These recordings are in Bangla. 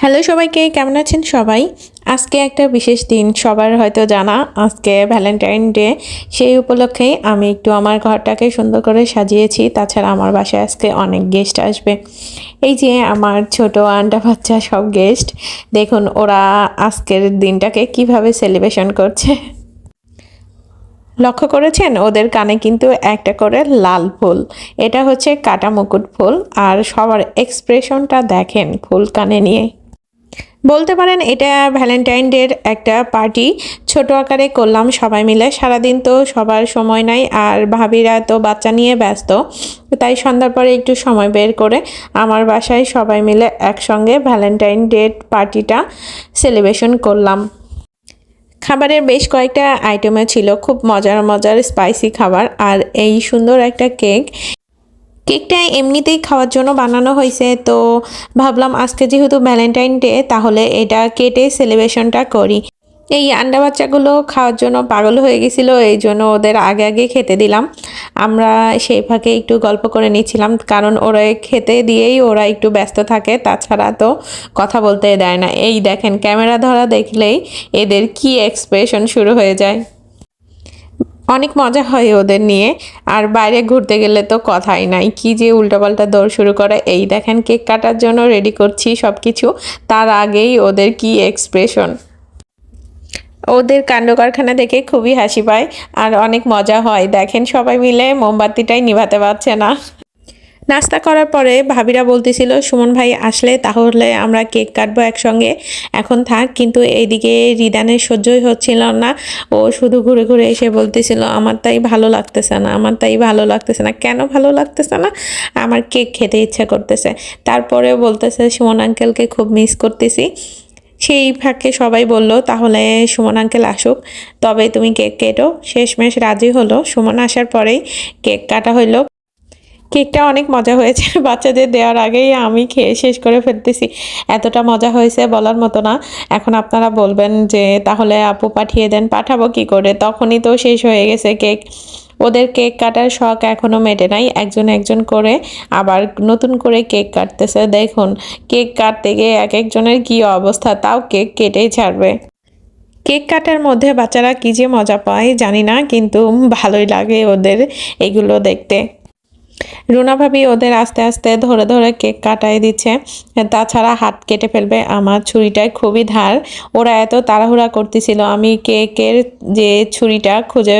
হ্যালো সবাইকে, কেমন আছেন সবাই? আজকে একটা বিশেষ দিন, সবার হয়তো জানা, আজকে ভ্যালেন্টাইন ডে সেই উপলক্ষে আমি একটু আমার ঘরটাকে সুন্দর করে সাজিয়েছি, তাছাড়া আমার বাসায় আজকে অনেক গেস্ট আসবে। এই যে আমার ছোট আন্ডা বাচ্চা সব গেস্ট দেখুন ওরা আজকের দিনটাকে কীভাবে সেলিব্রেশন করছে। লক্ষ্য করেছেন? ওদের কানে কিন্তু একটা করে লাল ফুল, এটা হচ্ছে কাটা মুকুট ফুল, আর সবার এক্সপ্রেশনটা দেখেন ফুল কানে নিয়ে। বলতে পারেন এটা ভ্যালেন্টাইন ডের একটা পার্টি ছোট আকারে করলাম সবাই মিলে। সারাদিন তো সবার সময় নাই আর ভাবিরা তো বাচ্চা নিয়ে ব্যস্ত, তাই সন্ধ্যার পরে একটু সময় বের করে আমার বাসায় সবাই মিলে একসঙ্গে ভ্যালেন্টাইন ডে পার্টিটা সেলিব্রেশন করলাম। খাবারের বেশ কয়েকটা আইটেমে ছিল, খুব মজার মজার স্পাইসি খাবার আর এই সুন্দর একটা কেক কেকটা এমনিতেই খাওয়ার জন্য বানানো হয়েছে, তো ভাবলাম আজকে যেহেতু ভ্যালেন্টাইন ডে তাহলে এটা কেটে সেলিব্রেশনটা করি। এই আন্ডা বাচ্চাগুলো খাওয়ার জন্য পাগল হয়ে গেছিল, এই জন্য ওদের আগে আগে খেতে দিলাম। আমরা সেই ফাঁকে একটু গল্প করে নিচ্ছিলাম, কারণ ওরা খেতে দিয়েই ওরা একটু ব্যস্ত থাকে, তাছাড়া তো কথা বলতে দেয় না। এই দেখেন, ক্যামেরা ধরা দেখলেই এদের কি এক্সপ্রেশন শুরু হয়ে যায়। অনেক মজা হয় ওদের নিয়ে। আর বাইরে ঘুরতে গেলে তো কথাই নাই। কি যে উল্টাপাল্টা দৌড় শুরু করে। এই দেখেন কেক কাটার জন্য রেডি করছি সব কিছু তার আগেই ওদের কি এক্সপ্রেশন ওদের কাণ্ড কারখানা দেখে খুবই হাসি পায়। আর অনেক মজা হয়। দেখেন সবাই মিলে মোমবাতিটাই নিভাতে পারছে না। নাস্তা করার পরে ভাবিরা বলতেছিল, সুমন ভাই, আসলে তাহলে আমরা কেক কাটবো একসঙ্গে। এখন থাক, কিন্তু এইদিকে রিদানের সহ্যই হচ্ছিল না। ও শুধু ঘুরে ঘুরে এসে বলতেছিল, আমার তাই ভালো লাগতেছে না, আমার তাই ভালো লাগতেছে না। কেন ভালো লাগতেছে না? আমার কেক খেতে ইচ্ছা করতেছে। তারপরেও বলতেছে, সুমন আঙ্কেলকে খুব মিস করতেছি। সেই ফাঁকে সবাই বলল, তাহলে সুমন আঙ্কেল আসুক, তবে তুমি কেক কেটো। শেষমেশ রাজি হলো। সুমন আসার পরেই কেক কাটা হইল। কেকটা অনেক মজা হয়েছে। বাচ্চাদের দেওয়ার আগেই আমি খেয়ে শেষ করে ফেলতেছি। এতটা মজা হয়েছে বলার মতো না। এখন আপনারা বলবেন যে, তাহলে আপু পাঠিয়ে দেন, পাঠাবো কি করে? তখনই তো শেষ হয়ে গেছে কেক। ওদের কেক কাটার শখ এখনও মেটে নাই। একজন একজন করে আবার নতুন করে কেক কাটতেছে। দেখুন, কেক কাটতে গিয়ে এক একজনের কী অবস্থা, তাও কেক কেটেই ছাড়বে। কেক কাটার মধ্যে বাচ্চারা কী যে মজা পায় জানি না, কিন্তু ভালোই লাগে ওদের এগুলো দেখতে। রুনা ভাবি ওদের আস্তে আস্তে ধরে ধরে কেক কাটাই দিচ্ছে। তাছাড়া হাত কেটে ফেলবে, আমার ছুরিটায় খুবই ধার। ওরা এত তাড়াহুড়া করতেছিল, আমি কেকের যে ছুরিটা খুঁজে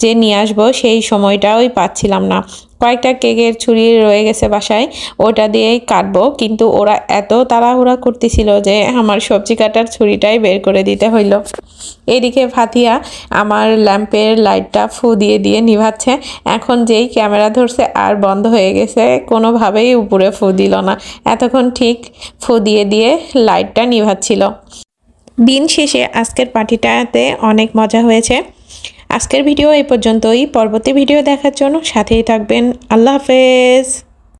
যে নিয়ে আসব সেই সময়টাই পাচ্ছিলাম না। কয়েকটা কেকের ছুরি রয়ে গেছে বাসায়, ওটা দিয়েই কাটবো। কিন্তু ওরা এত তাড়াহুড়া করতেছিল যে আমার সবজি কাটার ছুরিটাই বের করে দিতে হইল। এদিকে ফাতিয়া আমার ল্যাম্পের লাইটটা ফু দিয়ে দিয়ে নিভাচ্ছে। এখন যেই ক্যামেরা ধরছে আর বন্ধ হয়ে গেছে, কোনোভাবেই উপরে ফু দিল না। এতক্ষণ ঠিক ফু দিয়ে দিয়ে লাইটটা নিভাচ্ছিল। দিন শেষে আজকের পার্টিটাতে অনেক মজা হয়েছে। আজকের ভিডিও এই পর্যন্তই। পরবর্তী ভিডিও দেখার জন্য সাথেই থাকবেন। আল্লাহ হাফেজ।